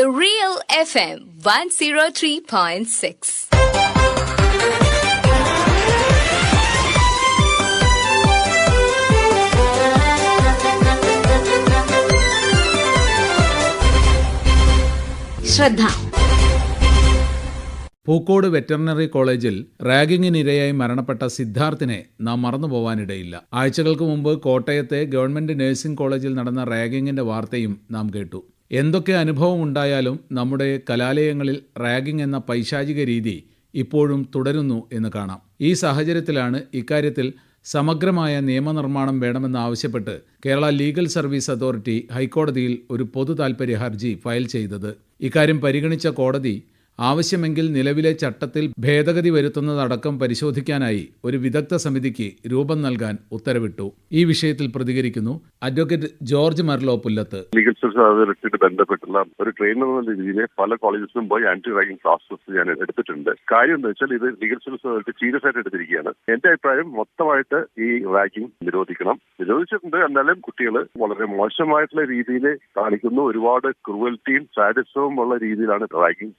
The Real FM 103.6. ശ്രദ്ധ. Pookode veterinary കോളേജിൽ റാഗിങ്ങിനിരയായി മരണപ്പെട്ട സിദ്ധാർത്ഥിനെ നാം മറന്നുപോവാനിടയില്ല. ആഴ്ചകൾക്ക് മുമ്പ് കോട്ടയത്തെ ഗവൺമെന്റ് നഴ്സിംഗ് കോളേജിൽ നടന്ന റാഗിങ്ങിന്റെ വാർത്തയും നാം കേട്ടു. എന്തൊക്കെ അനുഭവം ഉണ്ടായാലും നമ്മുടെ കലാലയങ്ങളിൽ റാഗിംഗ് എന്ന പൈശാചിക രീതി ഇപ്പോഴും തുടരുന്നു എന്ന് കാണാം. ഈ സാഹചര്യത്തിലാണ് ഇക്കാര്യത്തിൽ സമഗ്രമായ നിയമനിർമ്മാണം വേണമെന്നാവശ്യപ്പെട്ട് കേരള ലീഗൽ സർവീസ് അതോറിറ്റി ഹൈക്കോടതിയിൽ ഒരു പൊതു താൽപ്പര്യ ഹർജി ഫയൽ ചെയ്തത്. ഇക്കാര്യം പരിഗണിച്ച കോടതി ആവശ്യമെങ്കിൽ നിലവിലെ ചട്ടത്തിൽ ഭേദഗതി വരുത്തുന്നതടക്കം പരിശോധിക്കാനായി ഒരു വിദഗ്ധ സമിതിക്ക് രൂപം നൽകാൻ ഉത്തരവിട്ടു. ഈ വിഷയത്തിൽ പ്രതികരിക്കുന്നു advocate George Marlo Pullath legal service ബന്ധപ്പെട്ടുള്ള ഒരു ട്രെയിനർ എന്ന രീതിയിൽ പല കോളേജസിലും പോയി ആന്റി റാഗിംഗ് ക്ലാസ്സസ് ഞാൻ എടുത്തിട്ടുണ്ട്. കാര്യം എന്താ വെച്ചാൽ ഇത് ലീഗൽ സർവീസ് സീരിയസ് ആയിട്ട് എടുത്തിരിക്കുകയാണ്. എന്റെ അഭിപ്രായം മൊത്തമായിട്ട് ഈ റാഗിംഗ് നിരോധിക്കണം. നിരോധിച്ചിട്ടുണ്ട്. എന്നാലും കുട്ടികൾ വളരെ മോശമായിട്ടുള്ള രീതിയിൽ കാണിക്കുന്നു. ഒരുപാട് ക്രൂവൽറ്റിയും സാഡിസവും ഉള്ള രീതിയിലാണ് റാഗിംഗ്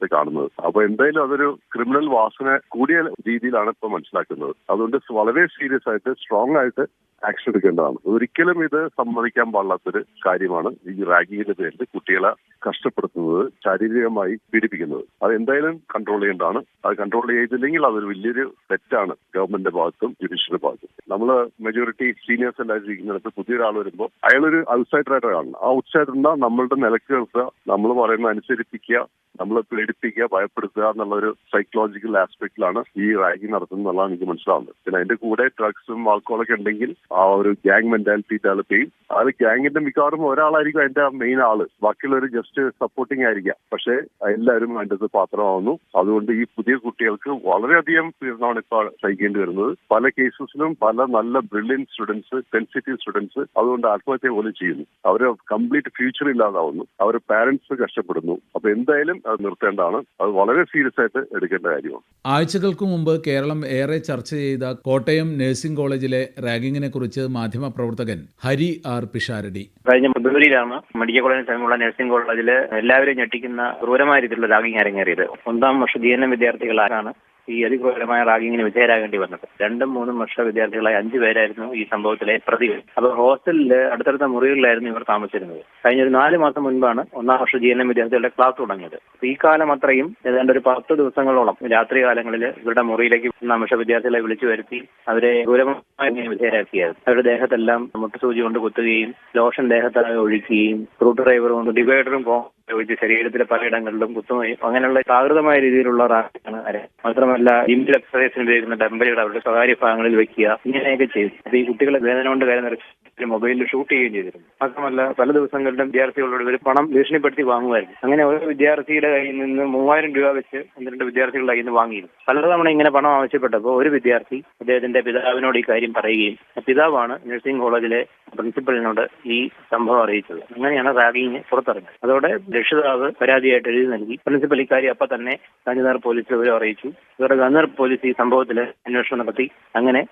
നടക്കുന്നതായിട്ട് കാണുന്നത്. അപ്പൊ എന്തായാലും അതൊരു ക്രിമിനൽ വാസന കൂടിയ രീതിയിലാണ് ഇപ്പൊ മനസ്സിലാക്കുന്നത്. അതുകൊണ്ട് വളരെ സീരിയസ് ആയിട്ട് സ്ട്രോങ് ആയിട്ട് ആക്ഷൻ എടുക്കേണ്ടതാണ് ഒരിക്കലും ഇത് സമ്മതിക്കാൻ പാടില്ലാത്തൊരു കാര്യമാണ് ഈ റാഗിങ്ങിന്റെ പേരിൽ കുട്ടികളെ കഷ്ടപ്പെടുത്തുന്നത് ശാരീരികമായി പീഡിപ്പിക്കുന്നത്. അത് എന്തായാലും കൺട്രോൾ ചെയ്യേണ്ടതാണ്. അത് കൺട്രോൾ ചെയ്തില്ലെങ്കിൽ അതൊരു വലിയൊരു തെറ്റാണ് ഗവൺമെന്റിന്റെ ഭാഗത്തും ജുഡീഷ്യറിന്റെ ഭാഗത്തും. നമ്മൾ മെജോറിറ്റി സീനിയേഴ്സ് എല്ലാവരും ഇരിക്കുന്നിടത്ത് പുതിയൊരാൾ വരുമ്പോൾ അയാളൊരു ഔട്ട്സൈഡറായിട്ട് കാണണം. ആ ഔട്ട്സൈഡർ എന്താ? നമ്മളുടെ നിലയ്ക്ക് നിർത്തുക നമ്മൾ പറയുന്ന അനുസരിപ്പിക്കുക നമ്മൾ പേടിപ്പിക്കുക ഭയപ്പെടുത്തുക എന്നുള്ള ഒരു സൈക്കോളജിക്കൽ ആസ്പെക്ടിലാണ് ഈ റാഗിങ് നടത്തുന്നത് എന്നുള്ളതാണ് എനിക്ക് മനസ്സിലാവുന്നത്. പിന്നെ അതിന്റെ കൂടെ ഡ്രഗ്സും ആൾക്കോളൊക്കെ ഉണ്ടെങ്കിൽ ആ ഒരു ഗ്യാങ് മെന്റാലിറ്റി ഡെവലപ്പ് ചെയ്യും അത് ഗ്യാങ്ങിന്റെ മിക്കവാറും ഒരാളായിരിക്കും അതിന്റെ മെയിൻ ആൾ. ബാക്കിയുള്ളവർ ജസ്റ്റ് സപ്പോർട്ടിങ് ആയിരിക്കാം. പക്ഷെ എല്ലാവരും അതിന്റെ അത് പാത്രമാവുന്നു. അതുകൊണ്ട് ഈ പുതിയ കുട്ടികൾക്ക് വളരെയധികം പീഡനമാണ് ഇപ്പോൾ സഹിക്കേണ്ടി വരുന്നത്. പല കേസസിലും പല നല്ല ബ്രില്യൻ സ്റ്റുഡൻസ് സെൻസിറ്റീവ് സ്റ്റുഡൻസ് അതുകൊണ്ട് ആത്മഹത്യ പോലും ചെയ്യുന്നു. അവർ കംപ്ലീറ്റ് ഫ്യൂച്ചർ ഇല്ലാതാവുന്നു. അവർ പാരന്റ്സ് കഷ്ടപ്പെടുന്നു. അപ്പൊ എന്തായാലും അത് നിർത്തേണ്ടതാണ്. അത് വളരെ സീരിയസ് ആയിട്ട് എടുക്കേണ്ട കാര്യമാണ്. ആഴ്ചകൾക്ക് മുമ്പ് കേരളം ഏറെ ചർച്ച ചെയ്ത കോട്ടയം നഴ്സിംഗ് കോളേജിലെ റാഗിങ്ങിനെ കുറിച്ച് മാധ്യമപ്രവർത്തകൻ ഹരി ആർ പിഷാരടി. കഴിഞ്ഞ ഫെബ്രുവരിയിലാണ് മെഡിക്കൽ കോളേജിന് സമീപമുള്ള നഴ്സിംഗ് കോളേജിൽ എല്ലാവരും ഞെട്ടിക്കുന്ന ക്രൂരമായ രീതിയിലുള്ള റാഗിങ് അരങ്ങേറിയത്. ഒന്നാം വർഷ ജി വിദ്യാർത്ഥികളാണ് ഈ അതിക്രൂരമായ റാഗിങ്ങിന് വിധേയരാകേണ്ടി വന്നത്. രണ്ടും മൂന്നും വർഷ വിദ്യാർത്ഥികളായ അഞ്ചു പേരായിരുന്നു ഈ സംഭവത്തിലെ പ്രതികൾ. അപ്പോൾ ഹോസ്റ്റലിൽ അടുത്തടുത്ത മുറികളിലായിരുന്നു ഇവർ താമസിച്ചിരുന്നത്. കഴിഞ്ഞ ഒരു നാല് മാസം മുൻപാണ് ഒന്നാം വർഷ ജി എൻ എം വിദ്യാർത്ഥികളുടെ ക്ലാസ് തുടങ്ങിയത്. ഈ കാലം അത്രയും ഏതാണ്ട് ഒരു പത്ത് ദിവസങ്ങളോളം രാത്രി കാലങ്ങളിൽ ഇവരുടെ മുറിയിലേക്ക് ഒന്നാം വർഷ വിദ്യാർത്ഥികളെ വിളിച്ചു വരുത്തി അവരെ ഗൗരവമായി വിധേയരാക്കിയായിരുന്നു. അവരുടെ ദേഹത്തെല്ലാം മുട്ടുസൂചി കൊണ്ട് കുത്തുകയും ലോഷൻ ദേഹത്താകെ ഒഴിക്കുകയും സ്ക്രൂ ഡ്രൈവർ കൊണ്ട് ഡിവൈഡറും ഉപയോഗിച്ച് ശരീരത്തിലെ പലയിടങ്ങളിലും കുത്തുമായി അങ്ങനെയുള്ള സാഹൃദമായ രീതിയിലുള്ള റാക്കാണ് അര മാത്രമല്ല ജിമ്മിൽ എക്സസൈസിന് ഉപയോഗിക്കുന്ന ഡംബലുകൾ അവരുടെ സ്വകാര്യ ഭാഗങ്ങളിൽ വെക്കുക ഇങ്ങനെയൊക്കെ ചെയ്തു. അപ്പൊ ഈ കുട്ടികളെ വേദന കൊണ്ട് കാര്യം നിറച്ച് മൊബൈലിൽ ഷൂട്ട് ചെയ്യുകയും ചെയ്തിരുന്നു. മാത്രമല്ല പല ദിവസങ്ങളിലും വിദ്യാർത്ഥികളോട് ഒരു പണം ഭീഷണിപ്പെടുത്തി വാങ്ങുമായിരുന്നു. അങ്ങനെ ഓരോ വിദ്യാർത്ഥിയുടെ കയ്യിൽ നിന്ന് മൂവായിരം രൂപ വെച്ച് ഒന്ന് രണ്ട് വിദ്യാർത്ഥികളുടെ കയ്യിൽ നിന്ന് വാങ്ങിയിരുന്നു. പലതവണ ഇങ്ങനെ പണം ആവശ്യപ്പെട്ടപ്പോൾ ഒരു വിദ്യാർത്ഥി അദ്ദേഹത്തിന്റെ പിതാവിനോട് ഈ കാര്യം പറയുകയും പിതാവാണ് നഴ്സിംഗ് കോളേജിലെ പ്രിൻസിപ്പലിനോട് ഈ സംഭവം അറിയിച്ചത്. അങ്ങനെയാണ് റാഗിങ് പുറത്തിറങ്ങുന്നത് അതോടെ രക്ഷിതാവ് പരാതിയായിട്ട് എഴുതി നൽകി. പ്രിൻസിപ്പൽ ഇക്കാര്യം അപ്പൊ തന്നെ കാഞ്ഞിനാർ പോലീസ് വിവരം അറിയിച്ചു. ഇവരുടെ ഗാന്ധിനഗർ പോലീസ് ഈ സംഭവത്തിൽ അന്വേഷണം നടത്തി അങ്ങനെ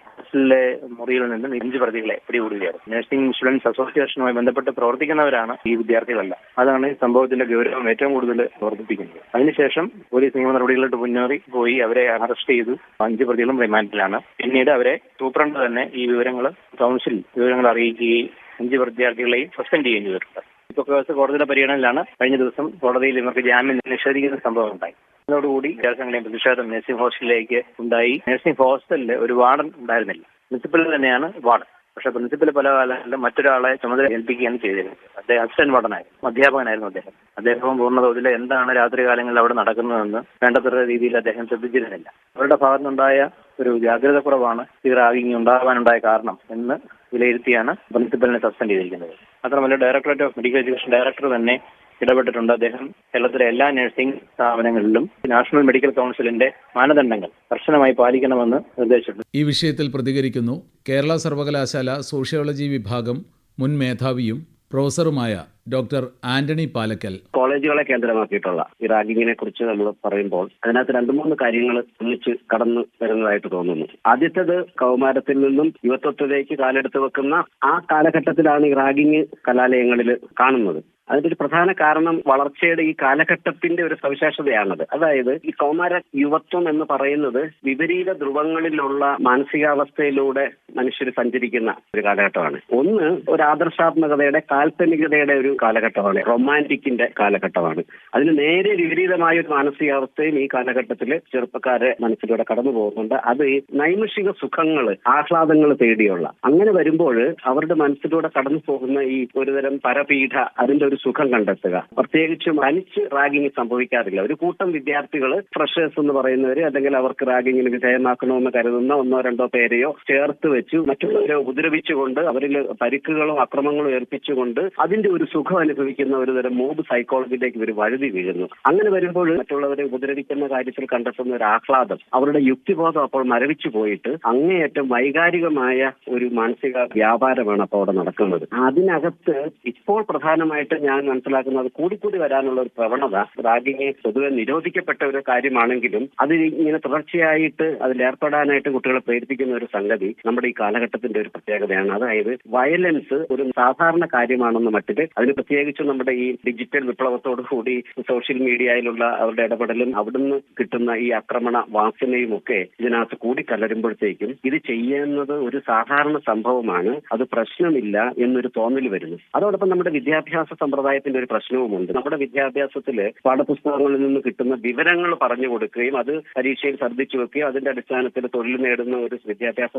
മുറിയിൽ നിന്നും അഞ്ച് പ്രതികളെ പിടികൂടുകയായിരുന്നു. നഴ്സിംഗ് സ്റ്റുഡൻസ് അസോസിയേഷനുമായി ബന്ധപ്പെട്ട് പ്രവർത്തിക്കുന്നവരാണ് ഈ വിദ്യാർത്ഥികളല്ല. അതാണ് ഈ സംഭവത്തിന്റെ ഗൗരവം ഏറ്റവും കൂടുതൽ വർദ്ധിപ്പിക്കുന്നത്. അതിനുശേഷം പോലീസ് നിയമ നടപടികളിലോട്ട് മുന്നേറി പോയി അവരെ അറസ്റ്റ് ചെയ്തു. അഞ്ച് പ്രതികളും റിമാൻഡിലാണ്. പിന്നീട് അവരെ സൂപ്രണ്ട് തന്നെ ഈ വിവരങ്ങൾ കൗൺസിൽ വിവരങ്ങൾ അറിയിക്കുകയും അഞ്ച് വിദ്യാർത്ഥികളെയും സസ്പെൻഡ് ചെയ്യുകയും ചെയ്തിട്ടുണ്ട്. ഇപ്പൊ കേസ് കോടതിയുടെ പരിഗണനയിലാണ്. കഴിഞ്ഞ ദിവസം കോടതിയിൽ ഇവർക്ക് ജാമ്യം നിഷേധിക്കുന്ന സംഭവം ഉണ്ടായി. അതോടുകൂടി വിദ്യാർത്ഥികളെയും പ്രതിഷേധം നഴ്സിംഗ് ഹോസ്റ്റലിലേക്ക് ഉണ്ടായി. നഴ്സിംഗ് ഹോസ്റ്റലിൽ ഒരു വാർഡൻ ഉണ്ടായിരുന്നില്ല. പ്രിൻസിപ്പൽ തന്നെയാണ് വാർഡൻ. പക്ഷെ പ്രിൻസിപ്പൽ പല കാലങ്ങളിലും മറ്റൊരാളെ ചുമതല ഏൽപ്പിക്കുകയാണ് ചെയ്തിരുന്നത്. അദ്ദേഹം അസിസ്റ്റന്റ് വാർഡനായിരുന്നു അധ്യാപകനായിരുന്നു അദ്ദേഹം. അദ്ദേഹവും പൂർണ തോതിൽ എന്താണ് രാത്രി കാലങ്ങളിൽ അവിടെ നടക്കുന്നതെന്ന് വേണ്ടത്ര രീതിയിൽ അദ്ദേഹം ശ്രദ്ധിച്ചിരുന്നില്ല. അവരുടെ ഭാഗത്തുനിന്നുണ്ടായ ഒരു ജാഗ്രത കുറവാണ് ഈ റാഗിങ് ഉണ്ടാകാനുണ്ടായ കാരണം എന്ന് വിലയിരുത്തിയാണ് പ്രിൻസിപ്പലിനെ സസ്പെൻഡ് ചെയ്തിരിക്കുന്നത്. മാത്രമല്ല directorate of medical education director തന്നെ ഇടപെട്ടിട്ടുണ്ട്. അദ്ദേഹം കേരളത്തിലെ എല്ലാ നഴ്സിംഗ് സ്ഥാപനങ്ങളിലും നാഷണൽ മെഡിക്കൽ കൗൺസിലിന്റെ മാനദണ്ഡങ്ങൾ കർശനമായി പാലിക്കണമെന്ന് നിർദ്ദേശിച്ചിട്ടുണ്ട്. ഈ വിഷയത്തിൽ പ്രതികരിക്കുന്നു കേരള സർവകലാശാല സോഷ്യോളജി വിഭാഗം മുൻ മേധാവിയും പ്രൊഫസറുമായ ഡോക്ടർ ആന്റണി പാലക്കൽ. കോളേജുകളെ കേന്ദ്രമാക്കിയിട്ടുള്ള ഈ റാങ്കിങ്ങിനെ കുറിച്ച് നമ്മൾ പറയുമ്പോൾ അതിനകത്ത് രണ്ടു മൂന്ന് കാര്യങ്ങൾ ഒന്നിച്ച് കടന്നു വരുന്നതായിട്ട് തോന്നുന്നു. ആദ്യത്തത് കൗമാരത്തിൽ നിന്നും യുവത്വത്തിലേക്ക് കാലെടുത്ത് വെക്കുന്ന ആ കാലഘട്ടത്തിലാണ് ഈ റാഗിങ് കലാലയങ്ങളിൽ കാണുന്നത്. അതിന്റെ ഒരു പ്രധാന കാരണം വളർച്ചയുടെ ഈ കാലഘട്ടത്തിന്റെ ഒരു സവിശേഷതയാണത്. അതായത് ഈ കൗമാര യുവത്വം എന്ന് പറയുന്നത് വിപരീത ധ്രുവങ്ങളിലുള്ള മാനസികാവസ്ഥയിലൂടെ മനുഷ്യർ സഞ്ചരിക്കുന്ന ഒരു കാലഘട്ടമാണ്. ഒന്ന് ഒരു ആദർശാത്മകതയുടെ കാൽപ്പനികതയുടെ ഒരു കാലഘട്ടമാണ് റൊമാന്റിക്കിന്റെ കാലഘട്ടമാണ്. അതിന് നേരെ വിപരീതമായ ഒരു മാനസികാവസ്ഥയും ഈ കാലഘട്ടത്തിൽ ചെറുപ്പക്കാരെ മനസ്സിലൂടെ കടന്നു പോകുന്നുണ്ട്. അത് നൈമിഷിക സുഖങ്ങൾ ആഹ്ലാദങ്ങൾ തേടിയുള്ള. അങ്ങനെ വരുമ്പോൾ അവരുടെ മനസ്സിലൂടെ കടന്നു പോകുന്ന ഈ ഒരുതരം പരപീഠ അതിന്റെ ഒരു സുഖം കണ്ടെത്തുക. പ്രത്യേകിച്ചും അനിച്ച് റാഗിങ് സംഭവിക്കാറില്ല. ഒരു കൂട്ടം വിദ്യാർത്ഥികൾ ഫ്രഷേഴ്സ് എന്ന് പറയുന്നവര് അല്ലെങ്കിൽ അവർക്ക് റാഗിങ്ങിന് വിധേയമാക്കണമെന്ന് കരുതുന്ന ഒന്നോ രണ്ടോ പേരെയോ ചേർത്ത് വെച്ച്. മറ്റുള്ളവരെ ഉപദ്രവിച്ചുകൊണ്ട് അവരിൽ പരിക്കുകളും അക്രമങ്ങളും ഏൽപ്പിച്ചുകൊണ്ട് അതിന്റെ ഒരു സുഖം അനുഭവിക്കുന്ന ഒരു തരം മോബ് സൈക്കോളജിയിലേക്ക് ഇവർ വഴുതി വീഴുന്നു. അങ്ങനെ വരുമ്പോൾ മറ്റുള്ളവരെ ഉപദ്രവിക്കുന്ന കാര്യത്തിൽ കണ്ടെത്തുന്ന ഒരു ആഹ്ലാദം അവരുടെ യുക്തിബോധം അപ്പോൾ മരവിച്ചു പോയിട്ട് അങ്ങേയറ്റം വൈകാരികമായ ഒരു മാനസിക വ്യാപാരമാണ് അപ്പോൾ അവിടെ നടക്കുന്നത്. അതിനകത്ത് ഇപ്പോൾ പ്രധാനമായിട്ട് ഞാൻ മനസ്സിലാക്കുന്നത് കൂടിക്കൂടി വരാനുള്ള ഒരു പ്രവണത റാഗിങ് പൊതുവെ നിരോധിക്കപ്പെട്ട ഒരു കാര്യമാണെങ്കിലും അത് ഇങ്ങനെ തുടർച്ചയായിട്ട് അതിലേർപ്പെടാനായിട്ട് കുട്ടികളെ പ്രേരിപ്പിക്കുന്ന ഒരു സംഗതി നമ്മുടെ ഈ കാലഘട്ടത്തിന്റെ ഒരു പ്രത്യേകതയാണ്. അതായത് വയലൻസ് ഒരു സാധാരണ കാര്യമാണെന്ന് മട്ടിൽ അതിന് പ്രത്യേകിച്ചും നമ്മുടെ ഈ ഡിജിറ്റൽ വിപ്ലവത്തോടു കൂടി സോഷ്യൽ മീഡിയയിലുള്ള അവരുടെ ഇടപെടലും അവിടുന്ന് കിട്ടുന്ന ഈ ആക്രമണ വാസനയും ഒക്കെ ഇതിനകത്ത് കൂടി കലരുമ്പോഴത്തേക്കും ഇത് ചെയ്യുന്നത് ഒരു സാധാരണ സംഭവമാണ്. അത് പ്രശ്നമില്ല എന്നൊരു തോന്നൽ വരുന്നു. അതോടൊപ്പം നമ്മുടെ വിദ്യാഭ്യാസ സമ്പ്രദായത്തിന്റെ ഒരു പ്രശ്നവുമുണ്ട്. നമ്മുടെ വിദ്യാഭ്യാസത്തിൽ പാഠപുസ്തകങ്ങളിൽ നിന്ന് കിട്ടുന്ന വിവരങ്ങൾ പറഞ്ഞു കൊടുക്കുകയും അത് പരീക്ഷയിൽ ശ്രദ്ധിച്ചു വെക്കുകയും അതിന്റെ അടിസ്ഥാനത്തിൽ തൊഴിൽ നേടുന്ന ഒരു വിദ്യാഭ്യാസ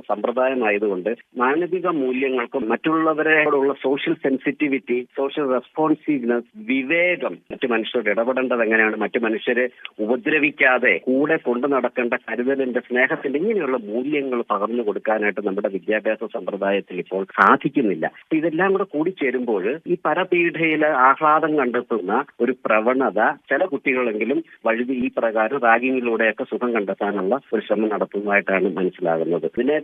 സമ്പ്രദായമായതുകൊണ്ട് മാനവിക മൂല്യങ്ങൾക്കും മറ്റുള്ളവരോടുള്ള സോഷ്യൽ സെൻസിറ്റിവിറ്റി സോഷ്യൽ റെസ്പോൺസീവ്നെസ് വിവേകം മറ്റു മനുഷ്യരോട് ഇടപെടേണ്ടത് എങ്ങനെയാണ്? മറ്റു മനുഷ്യരെ ഉപദ്രവിക്കാതെ കൂടെ കൊണ്ടു നടക്കേണ്ട കരുതലിന്റെ സ്നേഹത്തിന്റെ ഇങ്ങനെയുള്ള മൂല്യങ്ങൾ പകർന്നു കൊടുക്കാനായിട്ട് നമ്മുടെ വിദ്യാഭ്യാസ സമ്പ്രദായത്തിൽ ഇപ്പോൾ സാധിക്കുന്നില്ല. ഇതെല്ലാം കൂടെ കൂടിച്ചേരുമ്പോൾ ഈ പരപീഠയിൽ ആഹ്ലാദം കണ്ടെത്തുന്ന ഒരു പ്രവണത ചില കുട്ടികളെങ്കിലും വഴുതി ഈ പ്രകാരം റാഗിങ്ങിലൂടെയൊക്കെ സുഖം കണ്ടെത്താനുള്ള ഒരു ശ്രമം നടത്തുന്നതായിട്ടാണ് മനസ്സിലാകുന്നത്. ഇതിനെ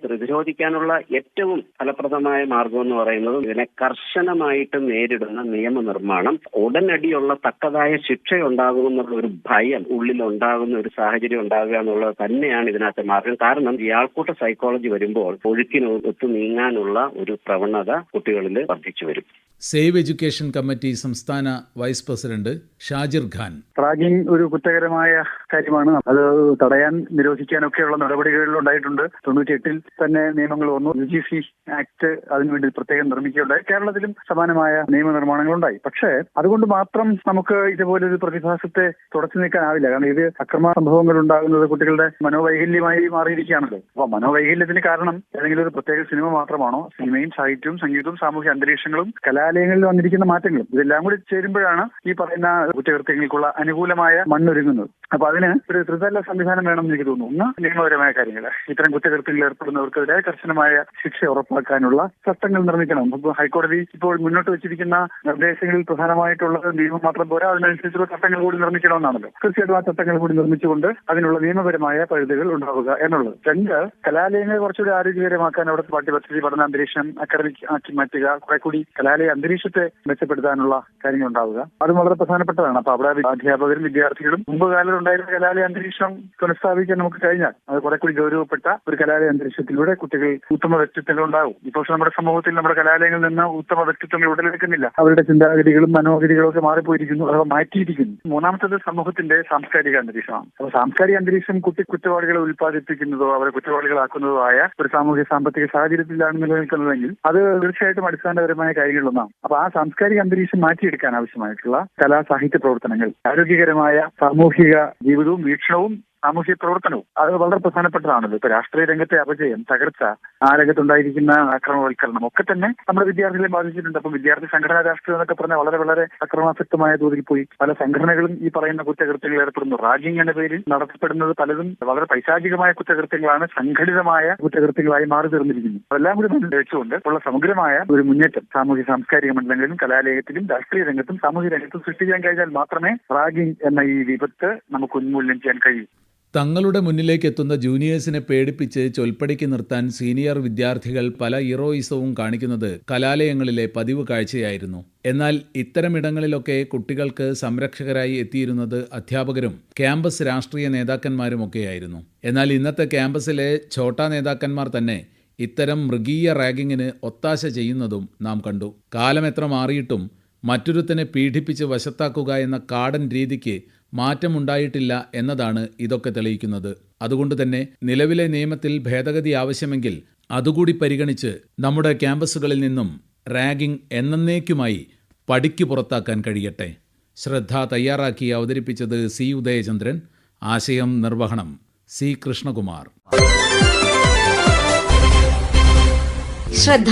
പ്രതിരോധിക്കാനുള്ള ഏറ്റവും ഫലപ്രദമായ മാർഗം എന്ന് പറയുന്നത് ഇതിനെ കർശനമായിട്ട് നേരിടുന്ന നിയമനിർമ്മാണം. ഉടനടിയുള്ള തക്കതായ ശിക്ഷ ഉണ്ടാകുമെന്നുള്ള ഒരു ഭയം ഉള്ളിൽ ഉണ്ടാകുന്ന ഒരു സാഹചര്യം ഉണ്ടാകുക എന്നുള്ളത് തന്നെയാണ് ഇതിനകത്തെ മാർഗം കാരണം ഇയാൾക്കൂട്ട സൈക്കോളജി വരുമ്പോൾ ഒഴുക്കിന് ഒത്തു നീങ്ങാനുള്ള ഒരു പ്രവണത കുട്ടികളിൽ വർദ്ധിച്ചു വരും. സേവ് എഡ്യൂക്കേഷൻ കമ്മിറ്റി സംസ്ഥാന vice president Shajir Khan. Ragging ഒരു കുറ്റകരമായ കാര്യമാണ്. അത് തടയാൻ നിരോധിക്കാനൊക്കെയുള്ള നടപടികൾ ഉണ്ടായിട്ടുണ്ട്. തൊണ്ണൂറ്റി എട്ടിൽ തന്നെ നിയമങ്ങൾ വന്നു. യു ജി സി ആക്ട് അതിനുവേണ്ടി പ്രത്യേകം നിർമ്മിക്കുകയുണ്ടായി. കേരളത്തിലും സമാനമായ നിയമനിർമ്മാണങ്ങൾ ഉണ്ടായി പക്ഷേ അതുകൊണ്ട് മാത്രം നമുക്ക് ഇതുപോലൊരു പ്രതിഭാസത്തെ തുടച്ചു നീക്കാനാവില്ല. കാരണം ഇത് അക്രമ സംഭവങ്ങൾ ഉണ്ടാകുന്നത് കുട്ടികളുടെ മനോവൈകല്യമായി മാറിയിരിക്കുകയാണല്ലോ. അപ്പൊ മനോവൈകല്യത്തിന് കാരണം ഏതെങ്കിലും ഒരു പ്രത്യേക സിനിമ മാത്രമാണോ? സിനിമയും സാഹിത്യവും സംഗീതവും സാമൂഹ്യ അന്തരീക്ഷങ്ങളും കലാലയങ്ങളിൽ വന്നിരിക്കുന്ന മാറ്റങ്ങളും ഇതെല്ലാം കൂടി ചേരുമ്പോഴാണ് ഈ പറയുന്ന കുറ്റകൃത്യങ്ങൾക്കുള്ള അനുകൂലമായ മണ്ണൊരുങ്ങുന്നത്. അപ്പൊ അതിന് ഒരു ത്രിതല സംവിധാനം വേണമെന്ന് എനിക്ക് തോന്നുന്നു. ഒന്ന് നിയമപരമായ കാര്യങ്ങൾ. ഇത്തരം കുറ്റകൃത്യങ്ങളിൽ ഏർപ്പെടുന്നവർക്കെതിരെ കർശനമായ ശിക്ഷ ഉറപ്പാക്കാനുള്ള ചട്ടങ്ങൾ നിർമ്മിക്കണം. അപ്പൊ ഹൈക്കോടതി ഇപ്പോൾ മുന്നോട്ട് വെച്ചിരിക്കുന്ന നിർദ്ദേശങ്ങളിൽ പ്രധാനമായിട്ടുള്ളത് നിയമം മാത്രം പോരാ അതിനനുസരിച്ചുള്ള ചട്ടങ്ങൾ കൂടി നിർമ്മിക്കണമെന്നാണല്ലോ. തീർച്ചയായിട്ടും ആ ചട്ടങ്ങൾ കൂടി നിർമ്മിച്ചുകൊണ്ട് അതിനുള്ള നിയമപരമായ പഴുതുകൾ ഉണ്ടാവുക എന്നുള്ളത്. രണ്ട് കലാലയങ്ങളെ കുറച്ചുകൂടി ആരോഗ്യകരമാക്കാൻ അവിടെ പാഠ്യപദ്ധതി പഠനാന്തരീക്ഷം അക്കാദമിക് ആക്കി മാറ്റുക കുറെ കൂടി കലാലയ അന്തരീക്ഷത്തെ മെച്ചപ്പെടുത്താനുള്ള കാര്യങ്ങൾ ഉണ്ടാവുക. അതും വളരെ പ്രധാനപ്പെട്ടതാണ്. അപ്പൊ അവിടെ അധ്യാപകരും വിദ്യാർത്ഥികളും മുമ്പ് കാലത്ത് ഉണ്ടായിരുന്ന കലാലയ അന്തരീക്ഷം പുനഃസ്ഥാപിക്കാൻ നമുക്ക് കഴിഞ്ഞാൽ അത് കുറെ കൂടി ഗൗരവപ്പെട്ട ഒരു കലാലയ അന്തരീക്ഷത്തിലൂടെ കുട്ടികൾ ഉത്തമ വ്യക്തിത്വങ്ങൾ ഉണ്ടാവും ഇപ്പോൾ നമ്മുടെ സമൂഹത്തിൽ നമ്മുടെ കലാലയങ്ങളിൽ നിന്ന് ഉത്തമ വ്യക്തിത്വങ്ങൾ ഉടലെടുക്കുന്നില്ല അവരുടെ ചിന്താഗതികളും മനോഗതികളും ഒക്കെ മാറിപ്പോയിരിക്കുന്നു അഥവാ മാറ്റിയിരിക്കുന്നു. മൂന്നാമത്തത് സമൂഹത്തിന്റെ സാംസ്കാരിക അന്തരീക്ഷമാണ്. അപ്പൊ സാംസ്കാരിക അന്തരീക്ഷം കുട്ടി കുറ്റവാളികളെ ഉൽപ്പാദിപ്പിക്കുന്നതോ അവരെ കുറ്റവാളികളാക്കുന്നതോ ആയ ഒരു സാമൂഹ്യ സാമ്പത്തിക സാഹചര്യത്തിലാണ് നിലനിൽക്കുന്നതെങ്കിൽ അത് തീർച്ചയായിട്ടും അടിസ്ഥാനപരമായ കാര്യങ്ങളൊന്നാണ് അപ്പൊ ആ സാംസ്കാരിക അന്തരീക്ഷം മാറ്റിയെടുക്കാൻ ആവശ്യമായിട്ടുള്ള കലാ സാഹിത്യ പ്രവർത്തനങ്ങൾ ആരോഗ്യകരമായ സാമൂഹിക ജീവിതവും വീക്ഷണവും സാമൂഹ്യ പ്രവർത്തനവും അത് വളരെ പ്രധാനപ്പെട്ടതാണല്ലോ. ഇപ്പൊ രാഷ്ട്രീയ രംഗത്തെ അപജയം തകർച്ച ആ രംഗത്തുണ്ടായിരിക്കുന്ന അക്രമവൽക്കരണം ഒക്കെ തന്നെ നമ്മുടെ വിദ്യാർത്ഥികളെ ബാധിച്ചിട്ടുണ്ട്. അപ്പം വിദ്യാർത്ഥി സംഘടനാ രാഷ്ട്രീയം എന്നൊക്കെ പറഞ്ഞാൽ വളരെ വളരെ അക്രമാസക്തമായ തോതിൽ പോയി. പല സംഘടനകളും ഈ പറയുന്ന കുറ്റകൃത്യങ്ങളിൽ ഏർപ്പെടുന്നു. റാഗിംഗ് എന്ന പേരിൽ നടത്തപ്പെടുന്നത് പലതും വളരെ പൈശാചികമായ കുറ്റകൃത്യങ്ങളാണ് സംഘടിതമായ കുറ്റകൃത്യങ്ങളായി മാറി തീർന്നിരിക്കുന്നു. അതെല്ലാം കൂടി വെച്ചുകൊണ്ട് ഉള്ള സമഗ്രമായ ഒരു മുന്നേറ്റം സാമൂഹ്യ സാംസ്കാരിക മണ്ഡലങ്ങളിലും കലാലയത്തിലും രാഷ്ട്രീയ രംഗത്തും സാമൂഹ്യ രംഗത്തും സൃഷ്ടിക്കാൻ കഴിഞ്ഞാൽ മാത്രമേ റാഗിംഗ് എന്ന ഈ വിപത്ത് നമുക്ക് ഉന്മൂലനം ചെയ്യാൻ കഴിയൂ. തങ്ങളുടെ മുന്നിലേക്ക് എത്തുന്ന ജൂനിയേഴ്സിനെ പേടിപ്പിച്ച് ചൊൽപ്പടിക്ക് നിർത്താൻ സീനിയർ വിദ്യാർത്ഥികൾ പല ഇറോയിസവും കാണിക്കുന്നത് കലാലയങ്ങളിലെ പതിവ് കാഴ്ചയായിരുന്നു. എന്നാൽ ഇത്തരമിടങ്ങളിലൊക്കെ കുട്ടികൾക്ക് സംരക്ഷകരായി എത്തിയിരുന്നത് അധ്യാപകരും ക്യാമ്പസ് രാഷ്ട്രീയ നേതാക്കന്മാരുമൊക്കെയായിരുന്നു. എന്നാൽ ഇന്നത്തെ ക്യാമ്പസിലെ ഛോട്ടാ നേതാക്കന്മാർ തന്നെ ഇത്തരം മൃഗീയ റാഗിങ്ങിന് ഒത്താശ ചെയ്യുന്നതും നാം കണ്ടു. കാലം എത്ര മാറിയിട്ടും മറ്റൊരുത്തനെ പീഡിപ്പിച്ച് വശത്താക്കുക എന്ന കാടൻ രീതിക്ക് മാറ്റമുണ്ടായിട്ടില്ല എന്നതാണ് ഇതൊക്കെ തെളിയിക്കുന്നത്. അതുകൊണ്ട് തന്നെ നിലവിലെ നിയമത്തിൽ ഭേദഗതി ആവശ്യമെങ്കിൽ അതുകൂടി പരിഗണിച്ച് നമ്മുടെ ക്യാമ്പസുകളിൽ നിന്നും റാഗിംഗ് എന്നേക്കുമായി പടിക്ക് പുറത്താക്കാൻ കഴിയട്ടെ. ശ്രദ്ധ തയ്യാറാക്കി അവതരിപ്പിച്ചത് സി ഉദയചന്ദ്രൻ. ആശയം നിർവഹണം സി കൃഷ്ണകുമാർ. ശ്രദ്ധ.